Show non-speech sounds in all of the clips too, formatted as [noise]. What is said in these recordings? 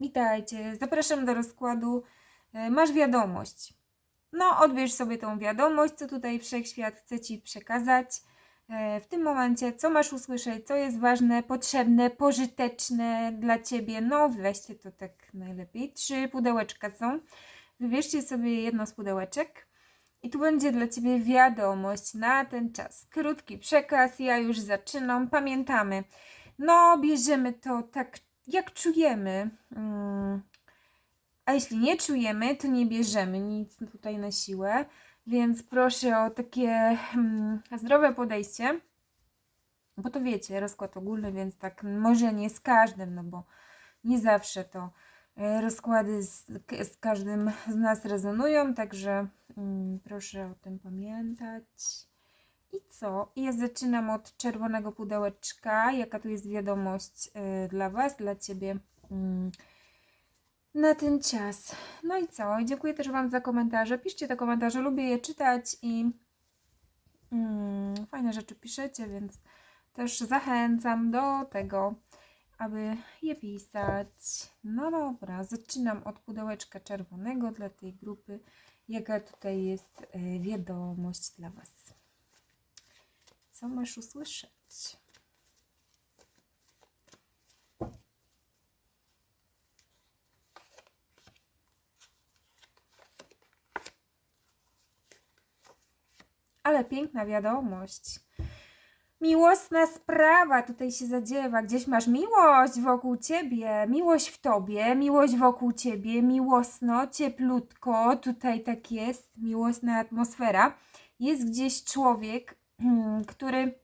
Witajcie, zapraszam do rozkładu. E, Masz wiadomość. No, odbierz sobie tą wiadomość, co tutaj wszechświat chce ci przekazać. E, W tym momencie, co masz usłyszeć, co jest ważne, potrzebne, pożyteczne dla ciebie. No, weźcie to tak najlepiej. Trzy pudełeczka są. Wybierzcie sobie jedno z pudełeczek. I tu będzie dla Ciebie wiadomość na ten czas. Krótki przekaz, ja już zaczynam. Pamiętamy, no bierzemy to tak, jak czujemy. Mm. A jeśli nie czujemy, to nie bierzemy nic tutaj na siłę. Więc proszę o takie mm, zdrowe podejście. Bo to wiecie, rozkład ogólny, więc tak może nie z każdym, no bo nie zawsze to e, rozkłady z, z każdym z nas rezonują, także mm, proszę o tym pamiętać. I co? I Ja zaczynam od czerwonego pudełeczka. Jaka tu jest wiadomość y, dla Was, dla Ciebie mm, na ten czas. No i co? Dziękuję też Wam za komentarze. Piszcie te komentarze, lubię je czytać i mm, fajne rzeczy piszecie, więc też zachęcam do tego, aby je pisać. No dobra, zaczynam od pudełeczka czerwonego dla tej grupy. Jaka tutaj jest y, wiadomość dla Was? Co masz usłyszeć? Ale piękna wiadomość. Miłosna sprawa tutaj się zadziewa. Gdzieś masz miłość wokół ciebie, miłość w tobie, miłość wokół ciebie, miłosno, cieplutko. Tutaj tak jest, miłosna atmosfera. Jest gdzieś człowiek, który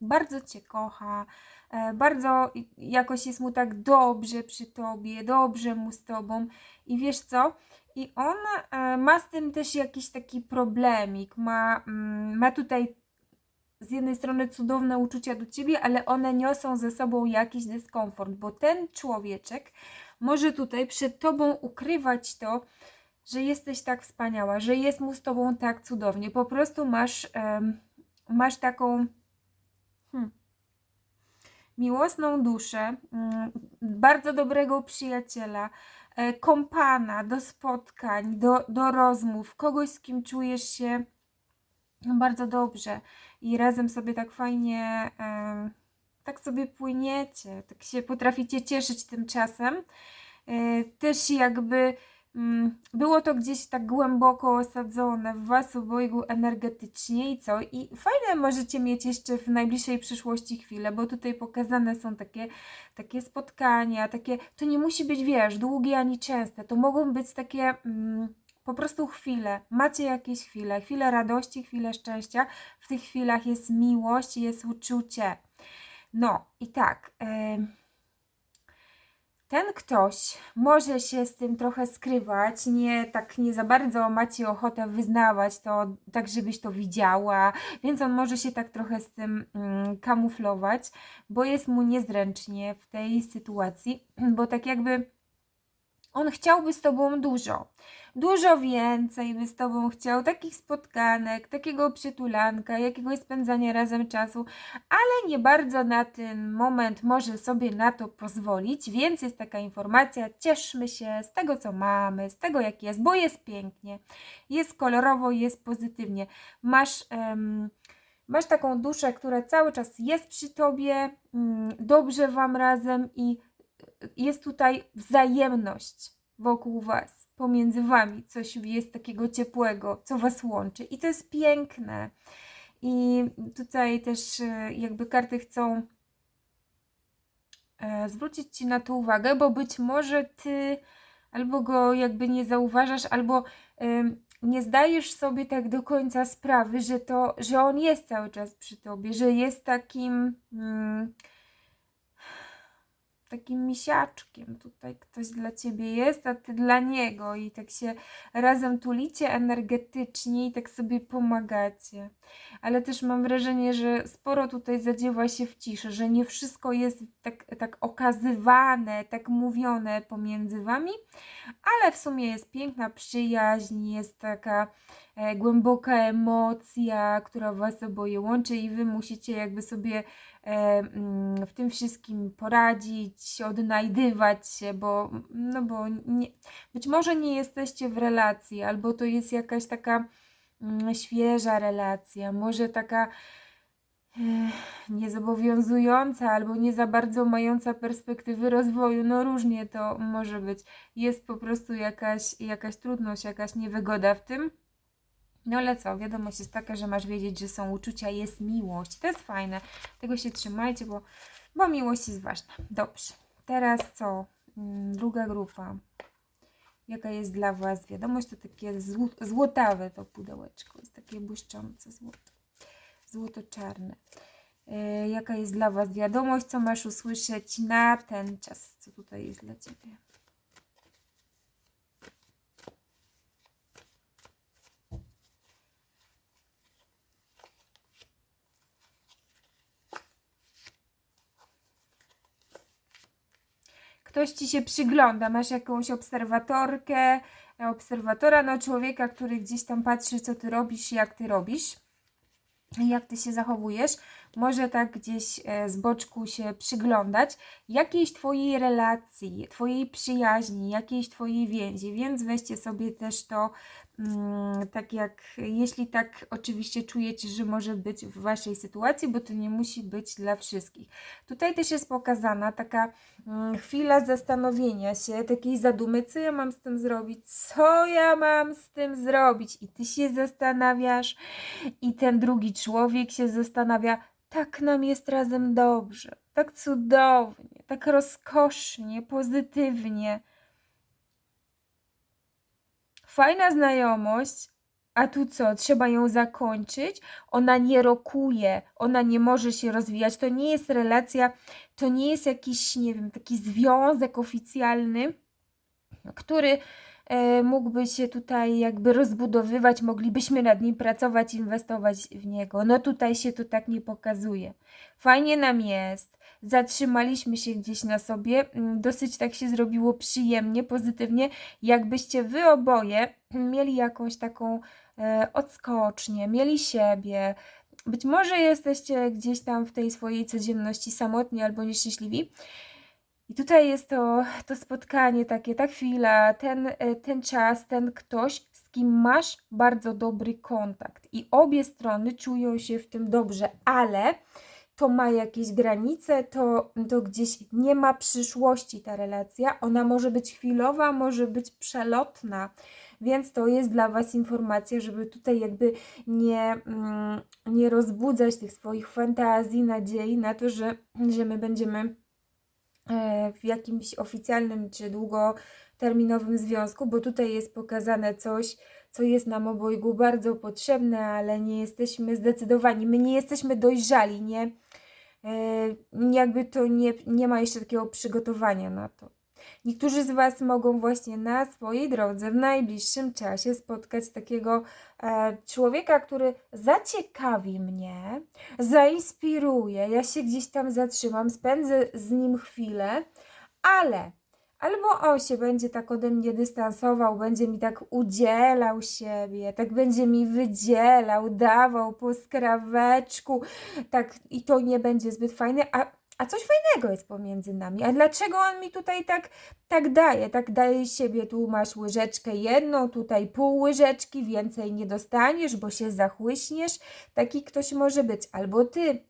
bardzo cię kocha, e, bardzo jakoś jest mu tak dobrze przy tobie, dobrze mu z tobą. I wiesz co? I on e, ma z tym też jakiś taki problemik. Ma, mm, ma tutaj z jednej strony cudowne uczucia do ciebie, ale one niosą ze sobą jakiś dyskomfort, bo ten człowieczek może tutaj przed tobą ukrywać to, że jesteś tak wspaniała, że jest mu z tobą tak cudownie. Po prostu masz, em, masz taką hmm, miłosną duszę, mm, bardzo dobrego przyjaciela, e, kompana do spotkań, do, do rozmów, kogoś, z kim czujesz się bardzo dobrze i razem sobie tak fajnie, em, tak sobie płyniecie, tak się potraficie cieszyć tym czasem. E, Też jakby było to gdzieś tak głęboko osadzone w Was obojgu energetycznie i co? I fajne możecie mieć jeszcze w najbliższej przyszłości chwile, bo tutaj pokazane są takie, takie spotkania, takie, to nie musi być, wiesz, długie ani częste, to mogą być takie mm, po prostu chwile. Macie jakieś chwile, chwile radości, chwile szczęścia. W tych chwilach jest miłość, jest uczucie. No i tak. em, ten ktoś może się z tym trochę skrywać, nie tak nie za bardzo macie ochotę wyznawać to, tak żebyś to widziała, więc on może się tak trochę z tym mm, kamuflować, bo jest mu niezręcznie w tej sytuacji, bo tak jakby on chciałby z tobą dużo. Dużo więcej by z tobą chciał, takich spotkanek, takiego przytulanka, jakiegoś spędzania razem czasu, ale nie bardzo na ten moment może sobie na to pozwolić, więc jest taka informacja, cieszmy się z tego, co mamy, z tego, jak jest, bo jest pięknie, jest kolorowo, jest pozytywnie. Masz, em, masz taką duszę, która cały czas jest przy tobie, mm, dobrze wam razem i jest tutaj wzajemność wokół Was, pomiędzy Wami. Coś jest takiego ciepłego, co Was łączy. I to jest piękne. I tutaj też e, jakby karty chcą e, zwrócić Ci na to uwagę, bo być może Ty albo go jakby nie zauważasz, albo nie zdajesz sobie tak do końca sprawy, że to, że on jest cały czas przy Tobie, że jest takim... Mm, takim misiaczkiem. Tutaj ktoś dla ciebie jest, a ty dla niego, i tak się razem tulicie energetycznie i tak sobie pomagacie. Ale też mam wrażenie, że sporo tutaj zadziewa się w ciszy, że nie wszystko jest tak, tak okazywane, tak mówione pomiędzy wami, ale w sumie jest piękna przyjaźń, jest taka e, głęboka emocja, która was oboje łączy, i wy musicie jakby sobie w tym wszystkim poradzić, odnajdywać się, bo, no bo nie, być może nie jesteście w relacji, albo to jest jakaś taka mm, świeża relacja, może taka Ech, niezobowiązująca albo nie za bardzo mająca perspektywy rozwoju, no różnie to może być. Jest po prostu jakaś, jakaś trudność, jakaś niewygoda w tym. No ale co, wiadomość jest taka, że masz wiedzieć, że są uczucia, jest miłość. To jest fajne. Tego się trzymajcie, bo, bo miłość jest ważna. Dobrze. Teraz co? Mm, Druga grupa. Jaka jest dla Was wiadomość? To takie zł- złotawe to pudełeczko. Jest takie błyszczące złoto. Złoto-czarne. E, Jaka jest dla Was wiadomość? Co masz usłyszeć na ten czas? Co tutaj jest dla Ciebie? Ktoś ci się przygląda, masz jakąś obserwatorkę, e, obserwatora, no człowieka, który gdzieś tam patrzy, co ty robisz, jak ty robisz, jak ty się zachowujesz, może tak gdzieś e, z boczku się przyglądać jakiejś twojej relacji, twojej przyjaźni, jakiejś twojej więzi, więc weźcie sobie też to mm, tak jak, jeśli tak oczywiście czujecie, że może być w waszej sytuacji, bo to nie musi być dla wszystkich. Tutaj też jest pokazana taka mm, chwila zastanowienia się, takiej zadumy, co ja mam z tym zrobić, co ja mam z tym zrobić i ty się zastanawiasz i ten drugi człowiek się zastanawia, tak nam jest razem dobrze, tak cudownie, tak rozkosznie, pozytywnie. Fajna znajomość, a tu co? Trzeba ją zakończyć. Ona nie rokuje, ona nie może się rozwijać. To nie jest relacja, to nie jest jakiś, nie wiem, taki związek oficjalny, który mógłby się tutaj jakby rozbudowywać, moglibyśmy nad nim pracować, inwestować w niego. No tutaj się to tak nie pokazuje. Fajnie nam jest. Zatrzymaliśmy się gdzieś na sobie, mm, dosyć tak się zrobiło przyjemnie, pozytywnie, jakbyście wy oboje [clears throat] mieli jakąś taką e, odskocznię, mieli siebie. Być może jesteście gdzieś tam w tej swojej codzienności samotni albo nieszczęśliwi. I tutaj jest to, to spotkanie takie, ta chwila, ten, e, ten czas, ten ktoś, z kim masz bardzo dobry kontakt. I obie strony czują się w tym dobrze, ale to ma jakieś granice, to, to gdzieś nie ma przyszłości ta relacja. Ona może być chwilowa, może być przelotna, więc to jest dla Was informacja, żeby tutaj jakby nie, mm, nie rozbudzać tych swoich fantazji, nadziei na to, że, że my będziemy w jakimś oficjalnym czy długoterminowym związku, bo tutaj jest pokazane coś, co jest nam obojgu bardzo potrzebne, ale nie jesteśmy zdecydowani, my nie jesteśmy dojrzali, nie, e, jakby to nie, nie ma jeszcze takiego przygotowania na to. Niektórzy z Was mogą właśnie na swojej drodze w najbliższym czasie spotkać takiego e, człowieka, który zaciekawi mnie, zainspiruje. Ja się gdzieś tam zatrzymam, spędzę z nim chwilę, ale albo on się będzie tak ode mnie dystansował, będzie mi tak udzielał siebie, tak będzie mi wydzielał, dawał po skraweczku, tak i to nie będzie zbyt fajne, a a coś fajnego jest pomiędzy nami. A dlaczego on mi tutaj tak, tak daje? Tak daje siebie, tu masz łyżeczkę jedną, tutaj pół łyżeczki, więcej nie dostaniesz, bo się zachłyśniesz. Taki ktoś może być. Albo ty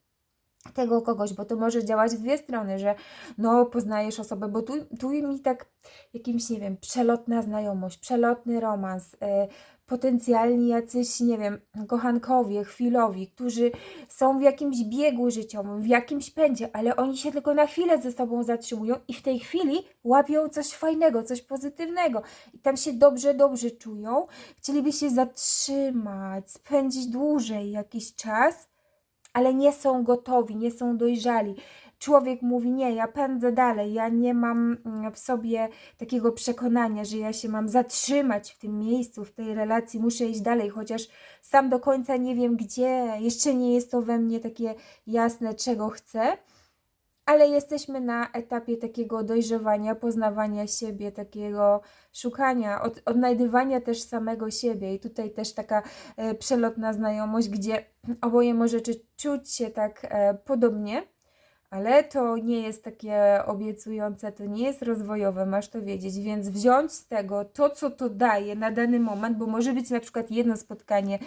tego kogoś, bo to może działać w dwie strony, że no poznajesz osobę, bo tu, tu mi tak jakimś, nie wiem, przelotna znajomość, przelotny romans, yy, potencjalni jacyś, nie wiem, kochankowie, chwilowi, którzy są w jakimś biegu życiowym, w jakimś pędzie, ale oni się tylko na chwilę ze sobą zatrzymują i w tej chwili łapią coś fajnego, coś pozytywnego i tam się dobrze, dobrze czują. Chcieliby się zatrzymać, spędzić dłużej jakiś czas, ale nie są gotowi, nie są dojrzali człowiek mówi: Nie, ja pędzę dalej, ja nie mam mm, w sobie takiego przekonania, że ja się mam zatrzymać w tym miejscu, w tej relacji, muszę iść dalej, chociaż sam do końca nie wiem gdzie, jeszcze nie jest to we mnie takie jasne, czego chcę. Ale jesteśmy na etapie takiego dojrzewania, poznawania siebie, takiego szukania, od, odnajdywania też samego siebie. I tutaj też taka e, przelotna znajomość, gdzie oboje możecie czuć się tak e, podobnie, ale to nie jest takie obiecujące, to nie jest rozwojowe, masz to wiedzieć, więc wziąć z tego to, co to daje na dany moment, bo może być na przykład jedno spotkanie,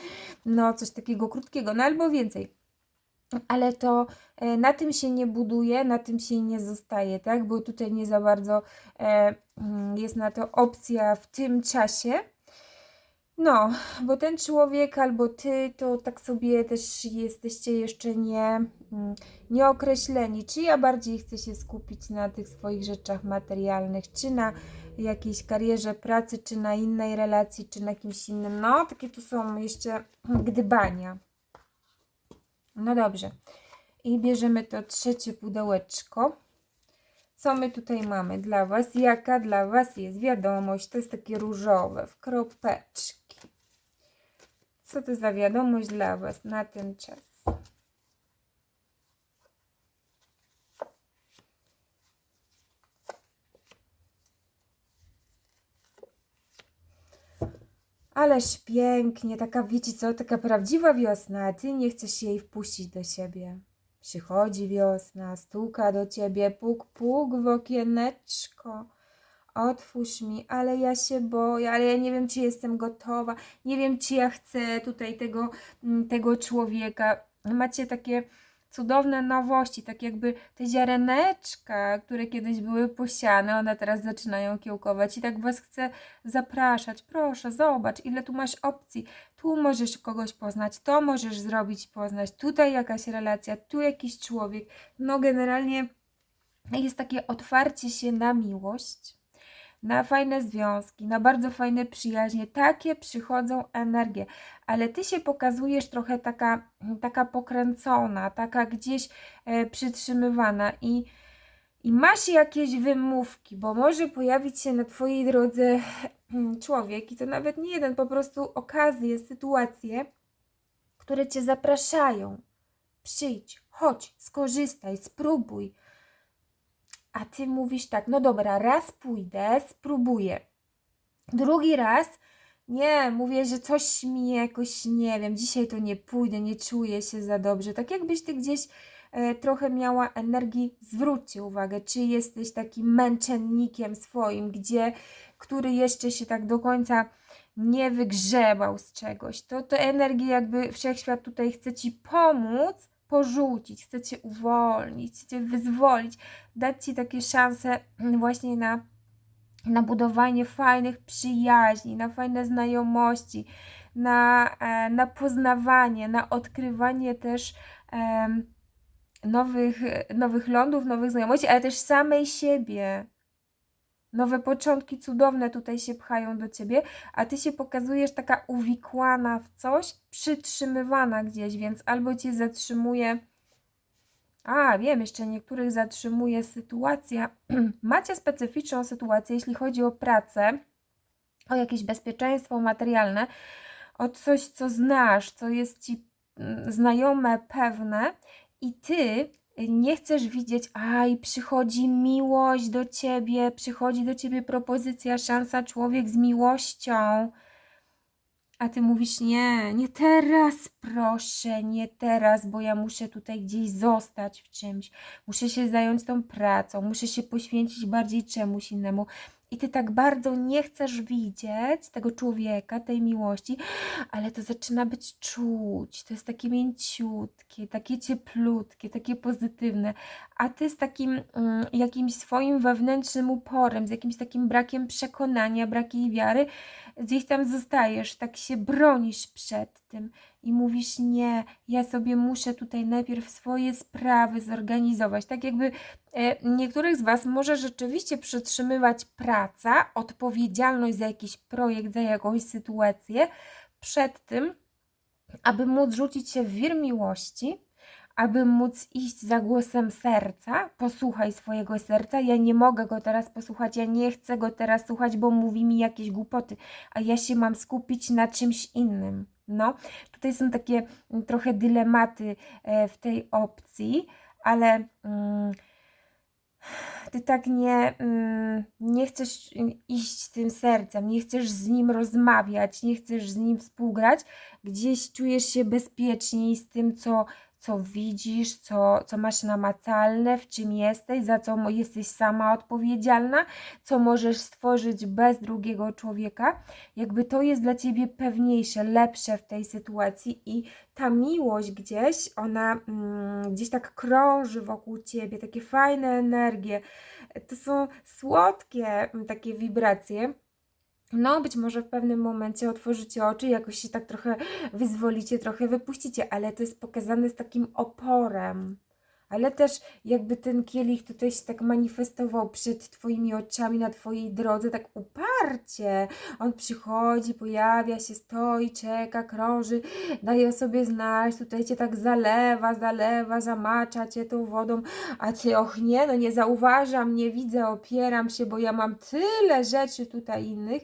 no coś takiego krótkiego, no albo więcej. Ale to e, na tym się nie buduje, na tym się nie zostaje, tak? Bo tutaj nie za bardzo e, mm, jest na to opcja w tym czasie. No, bo ten człowiek albo ty, to tak sobie też jesteście jeszcze nie, mm, nieokreśleni. Czy ja bardziej chcę się skupić na tych swoich rzeczach materialnych, czy na jakiejś karierze pracy, czy na innej relacji, czy na kimś innym. No, takie tu są jeszcze gdybania. No dobrze. I bierzemy to trzecie pudełeczko. Co my tutaj mamy dla Was? Jaka dla Was jest wiadomość? To jest takie różowe, w kropeczki. Co to za wiadomość dla Was na ten czas? Ależ pięknie, taka wiecie co, taka prawdziwa wiosna, a ty nie chcesz jej wpuścić do siebie. Przychodzi wiosna, stuka do ciebie, puk, puk w okieneczko. Otwórz mi, ale ja się boję, ale ja nie wiem, czy jestem gotowa, nie wiem, czy ja chcę tutaj tego, mm, tego człowieka. Macie takie cudowne nowości, tak jakby te ziareneczka, które kiedyś były posiane, one teraz zaczynają kiełkować i tak Was chcę zapraszać. Proszę, zobacz, ile tu masz opcji. Tu możesz kogoś poznać, to możesz zrobić, poznać, tutaj jakaś relacja, tu jakiś człowiek. No generalnie jest takie otwarcie się na miłość na fajne związki, na bardzo fajne przyjaźnie. Takie przychodzą energie, ale ty się pokazujesz trochę taka, taka pokręcona, taka gdzieś e, przytrzymywana i, i masz jakieś wymówki, bo może pojawić się na twojej drodze człowiek i to nawet nie jeden, po prostu okazje, sytuacje, które cię zapraszają. Przyjdź, chodź, skorzystaj, spróbuj a ty mówisz tak, no dobra, raz pójdę, spróbuję. Drugi raz, nie, mówię, że coś mi jakoś, nie wiem, dzisiaj to nie pójdę, nie czuję się za dobrze. Tak jakbyś ty gdzieś e, trochę miała energii, zwróćcie uwagę, czy jesteś takim męczennikiem swoim, gdzie, który jeszcze się tak do końca nie wygrzebał z czegoś. To, to energię jakby wszechświat tutaj chce ci pomóc, porzucić, chce Cię uwolnić, chce Cię wyzwolić, dać Ci takie szanse właśnie na, na budowanie fajnych przyjaźni, na fajne znajomości, na, e, na poznawanie, na odkrywanie też nowych, nowych lądów, nowych znajomości, ale też samej siebie. Nowe początki cudowne tutaj się pchają do ciebie, a ty się pokazujesz taka uwikłana w coś, przytrzymywana gdzieś, więc albo cię zatrzymuje. A, wiem, jeszcze niektórych zatrzymuje sytuacja. [clears throat] Macie specyficzną sytuację, jeśli chodzi o pracę, o jakieś bezpieczeństwo materialne, o coś, co znasz, co jest ci mm, znajome, pewne, i ty nie chcesz widzieć, aj, przychodzi miłość do ciebie, przychodzi do ciebie propozycja, szansa, człowiek z miłością. A ty mówisz, nie, nie teraz, proszę, nie teraz, bo ja muszę tutaj gdzieś zostać w czymś, muszę się zająć tą pracą, muszę się poświęcić bardziej czemuś innemu i ty tak bardzo nie chcesz widzieć tego człowieka, tej miłości, ale to zaczyna być czuć. To jest takie mięciutkie, takie cieplutkie, takie pozytywne, a ty z takim mm, jakimś swoim wewnętrznym uporem, z jakimś takim brakiem przekonania, brakiem wiary, gdzieś tam zostajesz, tak się bronisz przed tym i mówisz nie, ja sobie muszę tutaj najpierw swoje sprawy zorganizować. Tak jakby e, niektórych z Was może rzeczywiście przytrzymywać praca, odpowiedzialność za jakiś projekt, za jakąś sytuację przed tym, aby móc rzucić się w wir miłości, aby móc iść za głosem serca, posłuchaj swojego serca. Ja nie mogę go teraz posłuchać, ja nie chcę go teraz słuchać, bo mówi mi jakieś głupoty, a ja się mam skupić na czymś innym. No, tutaj są takie mm, trochę dylematy e, w tej opcji, ale mm, ty tak nie, mm, nie chcesz iść tym sercem, nie chcesz z nim rozmawiać, nie chcesz z nim współgrać, gdzieś czujesz się bezpieczniej z tym, co, co widzisz, co, co masz namacalne, w czym jesteś, za co jesteś sama odpowiedzialna, co możesz stworzyć bez drugiego człowieka. Jakby to jest dla ciebie pewniejsze, lepsze w tej sytuacji i ta miłość gdzieś, ona mm, gdzieś tak krąży wokół ciebie, takie fajne energie. To są słodkie mm, takie wibracje. No, być może w pewnym momencie otworzycie oczy, jakoś się tak trochę wyzwolicie, trochę wypuścicie, ale to jest pokazane z takim oporem. Ale też jakby ten kielich tutaj się tak manifestował przed Twoimi oczami, na Twojej drodze, tak uparcie. On przychodzi, pojawia się, stoi, czeka, krąży, daje sobie znać, tutaj Cię tak zalewa, zalewa, zamacza Cię tą wodą, a Ty, och nie, no nie zauważam, nie widzę, opieram się, bo ja mam tyle rzeczy tutaj innych,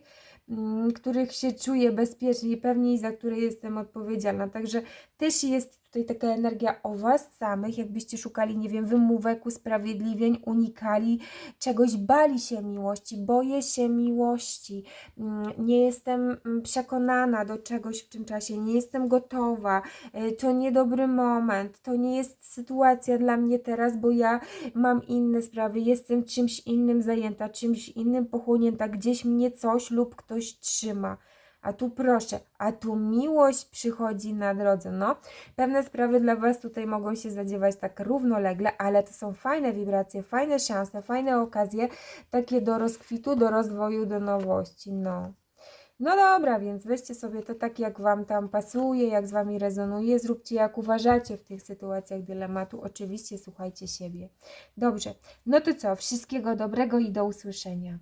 mm, których się czuję bezpiecznie i pewniej, za które jestem odpowiedzialna. Także też jest tutaj taka energia o Was samych, jakbyście szukali, nie wiem, wymówek, usprawiedliwień, unikali czegoś, bali się miłości, boję się miłości, mm, nie jestem mm, przekonana do czegoś w tym czasie, nie jestem gotowa, y, to niedobry moment, to nie jest sytuacja dla mnie teraz, bo ja mam inne sprawy, jestem czymś innym zajęta, czymś innym pochłonięta, gdzieś mnie coś lub ktoś trzyma. A tu proszę, a tu miłość przychodzi na drodze. No, pewne sprawy dla Was tutaj mogą się zadziewać tak równolegle, ale to są fajne wibracje, fajne szanse, fajne okazje, takie do rozkwitu, do rozwoju, do nowości. No. No dobra, więc weźcie sobie to tak, jak Wam tam pasuje, jak z Wami rezonuje, zróbcie jak uważacie w tych sytuacjach dylematu. Oczywiście słuchajcie siebie. Dobrze, no to co, wszystkiego dobrego i do usłyszenia.